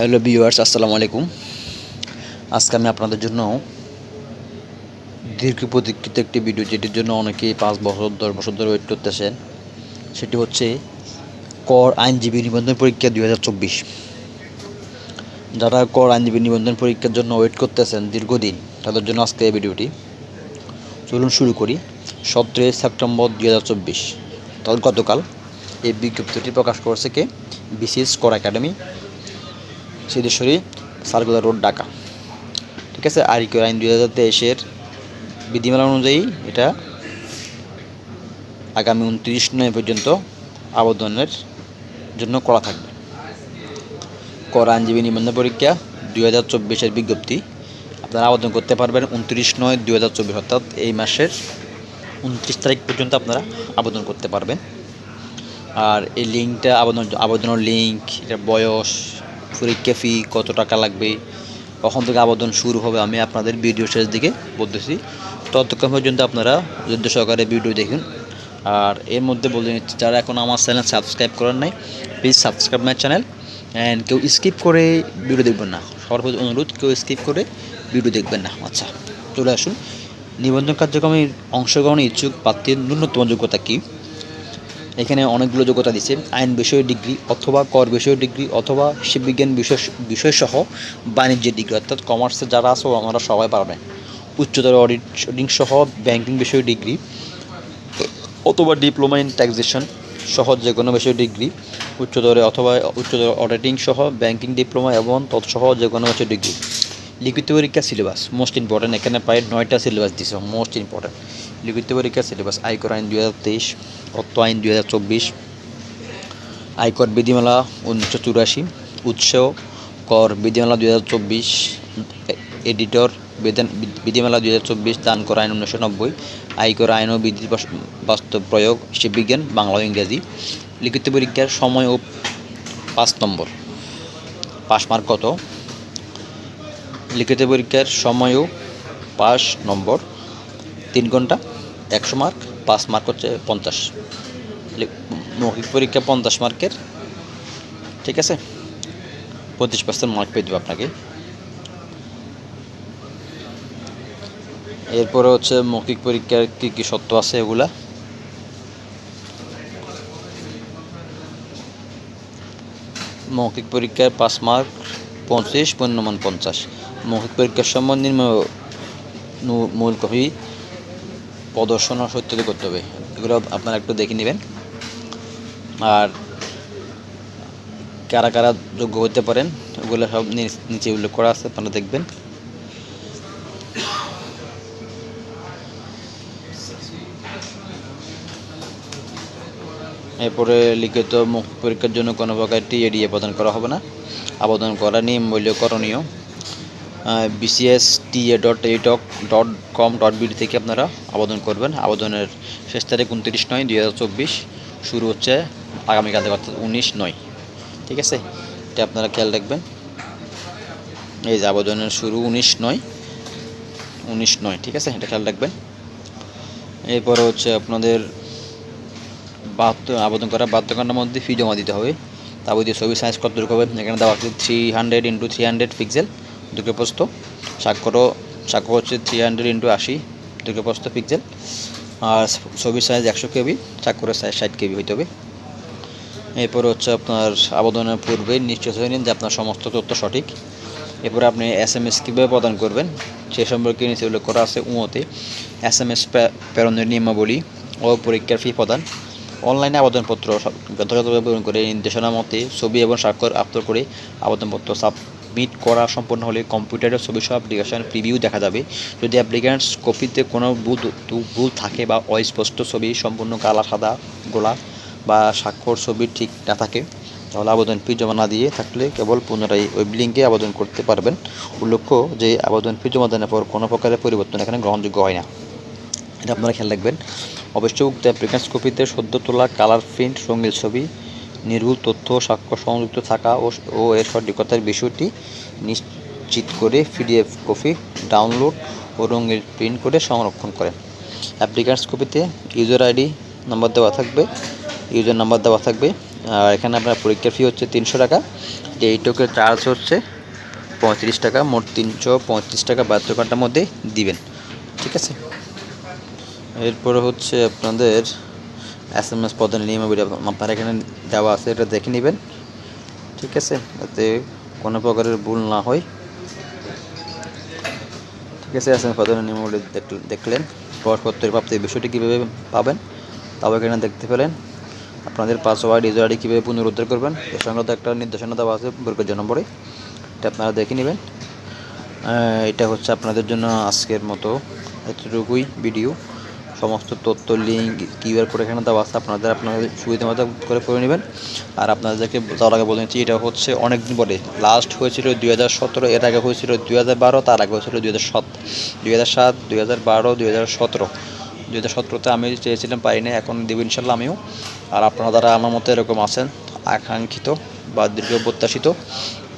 Hello viewers, আসসালামু আলাইকুম। আজকে আমি আপনাদের জন্য দীর্ঘ প্রতীক্ষিত একটি ভিডিও যেটির জন্য অনেকেই পাঁচ বছর, দশ বছর ধরে ওয়েট করতেছেন সেটি হচ্ছে কর আইনজীবী নিবন্ধন পরীক্ষা দুই হাজার চব্বিশ। যারা কর আইনজীবী নিবন্ধন পরীক্ষার জন্য ওয়েট করতেছেন দীর্ঘদিন, তাদের জন্য আজকে এই ভিডিওটি চলুন শুরু করি। সতেরোই সেপ্টেম্বর দুই হাজার চব্বিশ গতকাল এই বিজ্ঞপ্তিটি প্রকাশ করেছে কে? বিসিএস কর academy. Siddheswari Circular Road, Dhaka. ঠিক আছে? আর ইকো আইন দুই হাজার তেইশের বিধিমালা অনুযায়ী এটা আগামী উনত্রিশ নয় পর্যন্ত আবেদনের জন্য করা থাকবে। কর আইনজীবী নিবন্ধন পরীক্ষা দুই হাজার চব্বিশের বিজ্ঞপ্তি। আপনারা আবেদন করতে পারবেন উনত্রিশ নয় দুই হাজার চব্বিশ, অর্থাৎ এই মাসের উনত্রিশ তারিখ পর্যন্ত আপনারা আবেদন করতে পারবেন। আর এই লিঙ্কটা আবেদন, আবেদনের লিঙ্ক, এটা বয়স পরীক্ষা ফি কত টাকা লাগবে, কখন থেকে আবেদন শুরু হবে, আমি আপনাদের ভিডিও শেষ দিকে বলতেছি। ততক্ষণ পর্যন্ত আপনারা ধৈর্য সহকারে ভিডিও দেখুন। আর এর মধ্যে বলে নিচ্ছি, যারা এখন আমার চ্যানেল সাবস্ক্রাইব করেন নাই please subscribe my channel and কেউ স্কিপ করে ভিডিও দেখবেন না। সবার প্রতি অনুরোধ, কেউ স্কিপ করে ভিডিও দেখবেন না। আচ্ছা চলে আসুন। নিবন্ধন কার্যক্রমে অংশগ্রহণে ইচ্ছুক প্রার্থীর ন্যূনতম যোগ্যতা কী? এখানে অনেকগুলো যোগ্যতা দিচ্ছে আইন বিষয় ডিগ্রি অথবা কর বিষয় ডিগ্রি অথবা শিববিজ্ঞান বিষয় বিষয়সহ বাণিজ্যের ডিগ্রি, অর্থাৎ কমার্সে যারা আছে আমরা সবাই পারবেন উচ্চতর অডিটিং সহ ব্যাংকিং বিষয় ডিগ্রি, অথবা ডিপ্লোমা ইন ট্যাক্সেশন সহ যে কোনো বিষয় ডিগ্রি, উচ্চতরে অথবা উচ্চতর অডিটিং সহ ব্যাংকিং ডিপ্লোমা এবং তৎসহ যে কোনো বিষয় ডিগ্রি। লিখিত পরীক্ষা সিলেবাস মোস্ট ইম্পর্টেন্ট এখানে প্রায় নয়টা সিলেবাস দিছে মোস্ট ইম্পর্টেন্ট লিখিত পরীক্ষা সিলেবাস আয়কর আইন দুই হাজার তেইশ, অর্থ আইন দুই হাজার চব্বিশ, আয়কর বিধিমালা উনিশশো চুরাশি, উৎস, কর বিধিমালা দুই হাজার চব্বিশ, এডিটর বিধিমালা দুই হাজার চব্বিশ, দান কর আইন উনিশশো নব্বই, আয়কর আইন ও বিধি বাস্তব প্রয়োগ বিজ্ঞান বাংলা ইংরেজি। লিখিত পরীক্ষার সময় ও পাঁচ নম্বর। পাস মার্ক কত? লিখিত পরীক্ষার সময়ও পাঁচ নম্বর, তিন ঘণ্টা, একশো মার্ক, পাঁচ মার্ক হচ্ছে পঞ্চাশ। মৌখিক পরীক্ষা পঞ্চাশ মার্কের, ঠিক আছে? পঁচিশ পার্সেন্ট মার্ক পেয়ে দেবে আপনাকে। এরপরে হচ্ছে মৌখিক পরীক্ষার কী কী সত্য আছে এগুলা? মৌখিক পরীক্ষায় পাঁচ মার্ক পঁচিশ, পূর্ণমান পঞ্চাশ। মৌখিক পরীক্ষার সম্বন্ধে মূল কপি প্রদর্শন ও সত্যতা করতে হবে। এগুলো আপনারা একটু দেখে নেবেন। আর কারা কারা যোগ্য হতে পারেন, ওগুলো সব নিচে উল্লেখ করা আছে, আপনারা দেখবেন। এরপরে লিখিত মুখ পরীক্ষার জন্য কোনো প্রকার টিএডি প্রদান করা হবে না। আবেদন করা নিয়ম মূল্য করণীয়। বিসিএস টিএ ডট এইটক ডট কম ডট বিডি থেকে আপনারা আবেদন করবেন। আবেদনের শেষ তারিখ উনত্রিশ নয়, দুই শুরু হচ্ছে আগামীকাল থেকে, অর্থাৎ উনিশ নয়। ঠিক আছে? এটা আপনারা খেয়াল রাখবেন। এই যে আবেদনের শুরু উনিশ নয়। উনিশ নয়, ঠিক আছে? এটা খেয়াল রাখবেন। এরপরে হচ্ছে আপনাদের বাহাত্তর, আবেদন করা বাহাত্তর মধ্যে ফি জমা দিতে হবে। তারপর দিয়ে ছবি সাইজ কতটুকু হবে? এখানে দেওয়া আছে three hundred into three hundred pixel দুটো প্রস্ত স্বাক্ষরও স্বাক্ষর হচ্ছে থ্রি হান্ড্রেড ইন্টু আশি দুটো প্রস্ত পিক্সেল আর ছবির সাইজ একশো কেবি স্বাক্ষরের সাইজ ষাট কেবি হইতে হবে। এরপরে হচ্ছে আপনার আবেদনের পূর্বে নিশ্চিত হয়ে নিন যে আপনার সমস্ত তথ্য সঠিক। এরপরে আপনি এস এম এস কীভাবে প্রদান করবেন, সে সম্পর্কে নিচে উল্লেখ করা আছে উমতে। এস এম এস প্রেরণের নিয়মাবলী ও পরীক্ষার ফি প্রদান। অনলাইনে আবেদনপত্র যথাযথভাবে পূরণ করে নির্দেশনা মতে ছবি এবং স্বাক্ষর আপলোড করে আবেদনপত্র সাবমিট করা সম্পন্ন হলে কম্পিউটারের ছবি সব অ্যাপ্লিকেশন প্রিভিউ দেখা যাবে। যদি অ্যাপ্লিকেন্টস কপিতে কোনো ভুল ভুল থাকে বা অস্পষ্ট ছবি, সম্পূর্ণ কালা, সাদা, গোলা বা স্বাক্ষর ছবি ঠিক না থাকে, তাহলে আবেদন ফি জমা না দিয়ে থাকলে কেবল পুনরায় ওয়েব লিঙ্কে আবেদন করতে পারবেন। উল্লেখ্য যে আবেদন ফি জমা দেওয়ার পর কোনো প্রকারের পরিবর্তন এখানে গ্রহণযোগ্য হয় না। এটা আপনারা খেয়াল রাখবেন। অবশ্যই উক্ত অ্যাপ্লিকেন্স কপিতে সদ্য তোলা কালার প্রিন্ট রঙিন ছবি নির্ভুল তথ্য স্বাক্ষর সংযুক্ত থাকা ও এর সঠিকতার বিষয়টি নিশ্চিত করে পিডিএফ কপি ডাউনলোড ও রঙিন প্রিন্ট করে সংরক্ষণ করেন। অ্যাপ্লিকেন্স কপিতে ইউজার আইডি নাম্বার দেওয়া থাকবে, ইউজার নাম্বার দেওয়া থাকবে। আর এখানে আপনার পরীক্ষার ফি হচ্ছে তিনশো টাকা। এইটকের চার্জ হচ্ছে পঁয়ত্রিশ টাকা, মোট তিনশো পঁয়ত্রিশ টাকা বাহাত্তর ঘণ্টার মধ্যে দিবেন। ঠিক আছে? এরপরে হচ্ছে আপনাদের এস এম এস পদের নিয়মাবলী আপ- আপনার এখানে দেওয়া আছে, এটা দেখে নেবেন। ঠিক আছে? যাতে কোনো প্রকারের ভুল না হয়। ঠিক আছে এস এম এস পদের নিয়মাবলী দেখ- দেখলেন। প্রবেশপত্রের প্রাপ্তির বিষয়টি কীভাবে পাবেন, তাও এখানে দেখতে পেলেন। আপনাদের পাসওয়ার্ড ইউজার আইডি কীভাবে পুনরুদ্ধার করবেন, এর সংক্রান্ত একটা নির্দেশনা দেওয়া আছে বর্গজ নম্বরে এটা আপনারা দেখে নেবেন। এটা হচ্ছে আপনাদের জন্য আজকের মতো এতটুকুই ভিডিও সমস্ত তথ্য লিঙ্ক কিউআর কোড এখানে দেওয়া আছে। আপনাদের আপনাদের সুবিধা মতো করে পড়ে নেবেন। আর আপনাদেরকে তার আগে বলে নিচ্ছি, এটা হচ্ছে অনেক দিন পরে। লাস্ট হয়েছিল দুই হাজার সতেরো, এর আগে হয়েছিল দুই হাজার বারো, তার আগে হয়েছিল দুই হাজার সাত। দুই হাজার সাত, দুই হাজার বারো, দুই হাজার সতেরো। দুই হাজার সতেরোতে আমি চেয়েছিলাম, পারিনি। এখন দেব ইনশাল্লাহ আমিও। আর আপনারা যারা আমার মতো এরকম আছেন, আকাঙ্ক্ষিত বা দীর্ঘ প্রত্যাশিত,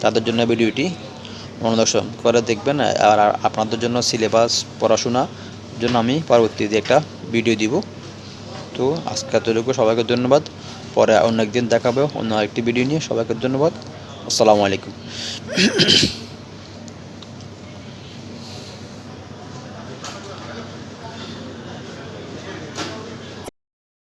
তাদের জন্য ভিডিওটি মনোযোগ করে দেখবেন। আর আপনাদের জন্য সিলেবাস পড়াশোনার জন্য আমি পরবর্তীতে একটা ভিডিও দিব। তো আজকে এতটুকু। সবাইকে ধন্যবাদ। পরে অন্য একদিন দেখাবো অন্য আরেকটি ভিডিও নিয়ে। সবাইকে ধন্যবাদ। আসসালামু আলাইকুম।